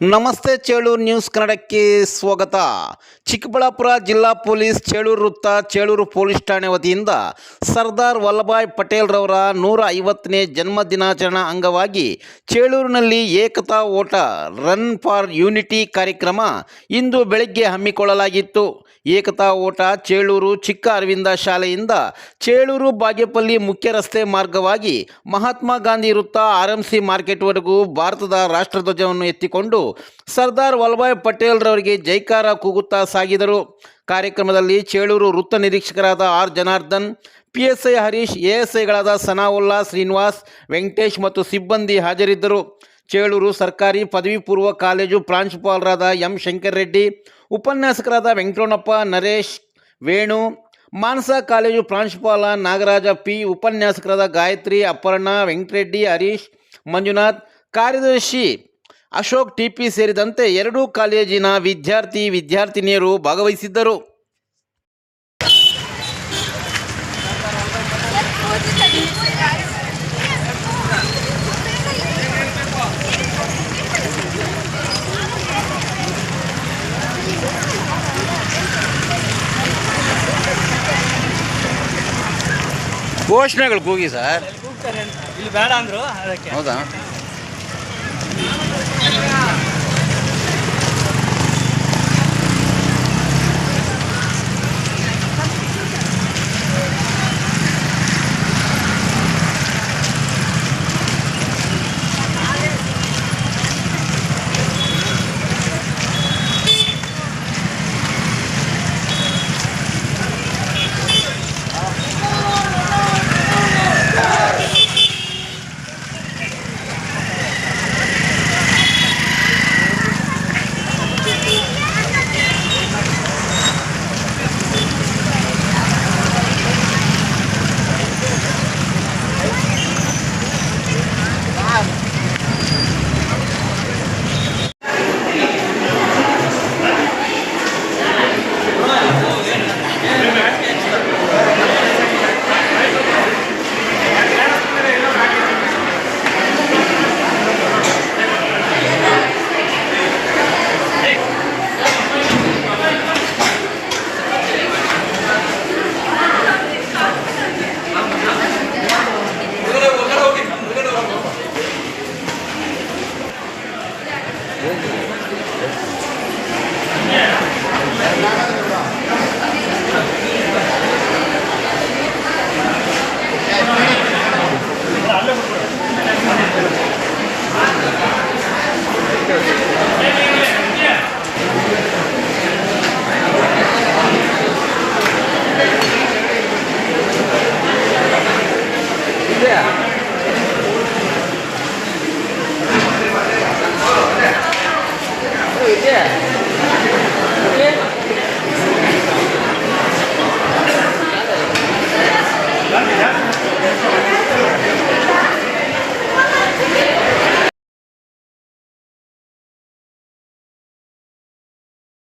ನಮಸ್ತೆ ಚೇಳೂರು ನ್ಯೂಸ್ ಕನ್ನಡಕ್ಕೆ ಸ್ವಾಗತ. ಚಿಕ್ಕಬಳ್ಳಾಪುರ ಜಿಲ್ಲಾ ಪೊಲೀಸ್ ಚೇಳೂರು ವೃತ್ತ ಚೇಳೂರು ಪೊಲೀಸ್ ಠಾಣೆ ವತಿಯಿಂದ ಸರ್ದಾರ್ ವಲ್ಲಭಾಯ್ ಪಟೇಲ್ರವರ ನೂರ ಐವತ್ತನೇ ಜನ್ಮ ದಿನಾಚರಣೆ ಅಂಗವಾಗಿ ಚೇಳೂರಿನಲ್ಲಿ ಏಕತಾ ಓಟ ರನ್ ಫಾರ್ ಯೂನಿಟಿ ಕಾರ್ಯಕ್ರಮ ಇಂದು ಬೆಳಗ್ಗೆ ಹಮ್ಮಿಕೊಳ್ಳಲಾಗಿತ್ತು. ಏಕತಾ ಓಟ ಚೇಳೂರು ಚಿಕ್ಕ ಅರವಿಂದ ಶಾಲೆಯಿಂದ ಚೇಳೂರು ಬಾಗೇಪಲ್ಲಿ ಮುಖ್ಯ ರಸ್ತೆ ಮಾರ್ಗವಾಗಿ ಮಹಾತ್ಮ ಗಾಂಧಿ ವೃತ್ತ ಆರ್ ಎಂ ಸಿ ಮಾರ್ಕೆಟ್ವರೆಗೂ ಭಾರತದ ರಾಷ್ಟ್ರಧ್ವಜವನ್ನು ಎತ್ತಿಕೊಂಡು ಸರ್ದಾರ್ ವಲ್ಲಭಾಯ್ ಪಟೇಲ್ರವರಿಗೆ ಜೈಕಾರ ಕೂಗುತ್ತಾ ಸಾಗಿದರು. ಕಾರ್ಯಕ್ರಮದಲ್ಲಿ ಚೇಳೂರು ವೃತ್ತ ನಿರೀಕ್ಷಕರಾದ R. Janardhan P S I Harish, ಎಎಸ್ಐಗಳಾದ S ಐಗಳಾದ ಸನಾವುಲ್ಲಾ ಶ್ರೀನಿವಾಸ್, ವೆಂಕಟೇಶ್ ಮತ್ತು ಸಿಬ್ಬಂದಿ ಹಾಜರಿದ್ದರು. ಚೇಳೂರು ಸರ್ಕಾರಿ ಪದವಿ ಪೂರ್ವ ಕಾಲೇಜು ಪ್ರಾಂಶುಪಾಲರಾದ ಎಂ ಶಂಕರ್ ರೆಡ್ಡಿ, ಉಪನ್ಯಾಸಕರಾದ ವೆಂಕಟೋಣಪ್ಪ ನರೇಶ್ ವೇಣು, ಮಾನಸ ಕಾಲೇಜು ಪ್ರಾಂಶುಪಾಲ ನಾಗರಾಜ ಪಿ, ಉಪನ್ಯಾಸಕರಾದ ಗಾಯತ್ರಿ ಅಪರ್ಣ ವೆಂಕಟರೆಡ್ಡಿ ಹರೀಶ್, ಮಂಜುನಾಥ್, ಕಾರ್ಯದರ್ಶಿ ಅಶೋಕ್ ಟಿಪಿ ಸೇರಿದಂತೆ ಎರಡೂ ಕಾಲೇಜಿನ ವಿದ್ಯಾರ್ಥಿ, ವಿದ್ಯಾರ್ಥಿನಿಯರು ಭಾಗವಹಿಸಿದ್ದರು. ಘೋಷಣೆಗಳು ಕೂಗಿ ಸರ್. ಇಲ್ಲಿ ಬೇಡ ಅಂದ್ರು ಅದಕ್ಕೆ. ಹೌದಾ? Yeah.